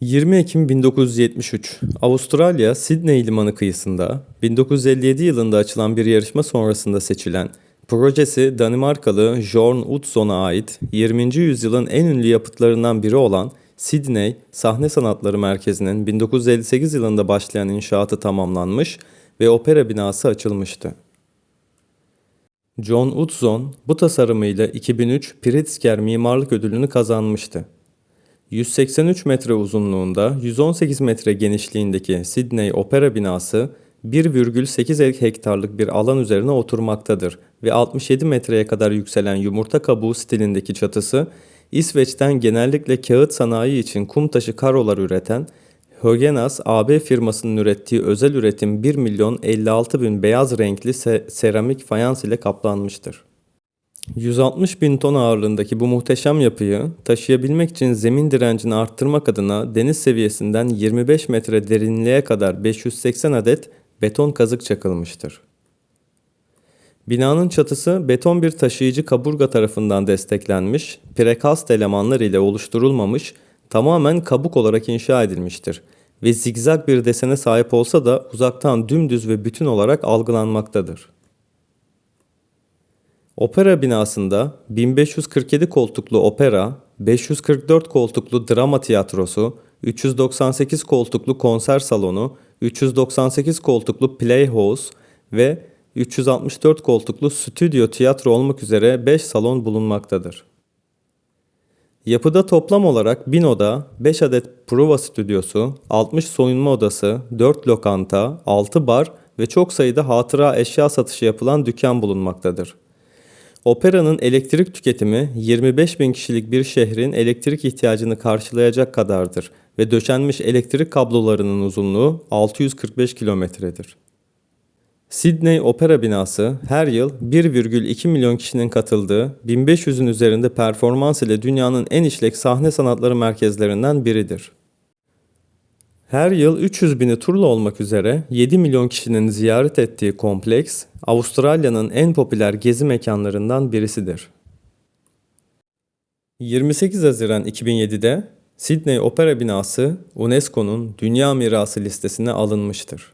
20 Ekim 1973, Avustralya Sydney limanı kıyısında 1957 yılında açılan bir yarışma sonrasında seçilen, projesi Danimarkalı Jorn Utzon'a ait 20. yüzyılın en ünlü yapıtlarından biri olan Sydney Sahne Sanatları Merkezi'nin 1958 yılında başlayan inşaatı tamamlanmış ve opera binası açılmıştı. John Utzon bu tasarımıyla 2003 Pritzker Mimarlık Ödülünü kazanmıştı. 183 metre uzunluğunda, 118 metre genişliğindeki Sydney Opera binası 1,8 hektarlık bir alan üzerine oturmaktadır ve 67 metreye kadar yükselen yumurta kabuğu stilindeki çatısı İsveç'ten genellikle kağıt sanayi için kum taşı karolar üreten Högenas AB firmasının ürettiği özel üretim 1 milyon 56 bin beyaz renkli se- seramik fayans ile kaplanmıştır. 160 bin ton ağırlığındaki bu muhteşem yapıyı taşıyabilmek için zemin direncini arttırmak adına deniz seviyesinden 25 metre derinliğe kadar 580 adet beton kazık çakılmıştır. Binanın çatısı beton bir taşıyıcı kaburga tarafından desteklenmiş, prekast elemanlar ile oluşturulmamış, tamamen kabuk olarak inşa edilmiştir ve zigzag bir desene sahip olsa da uzaktan dümdüz ve bütün olarak algılanmaktadır. Opera binasında 1547 koltuklu opera, 544 koltuklu drama tiyatrosu, 398 koltuklu konser salonu, 398 koltuklu playhouse ve 364 koltuklu stüdyo tiyatro olmak üzere 5 salon bulunmaktadır. Yapıda toplam olarak 1000 oda, 5 adet prova stüdyosu, 60 soyunma odası, 4 lokanta, 6 bar ve çok sayıda hatıra eşya satışı yapılan dükkan bulunmaktadır. Operanın elektrik tüketimi 25 bin kişilik bir şehrin elektrik ihtiyacını karşılayacak kadardır ve döşenmiş elektrik kablolarının uzunluğu 645 kilometredir. Sydney Opera binası her yıl 1,2 milyon kişinin katıldığı 1500'ün üzerinde performans ile dünyanın en işlek sahne sanatları merkezlerinden biridir. Her yıl 300 bini turla olmak üzere 7 milyon kişinin ziyaret ettiği kompleks, Avustralya'nın en popüler gezi mekanlarından birisidir. 28 Haziran 2007'de Sydney Opera binası UNESCO'nun Dünya Mirası listesine alınmıştır.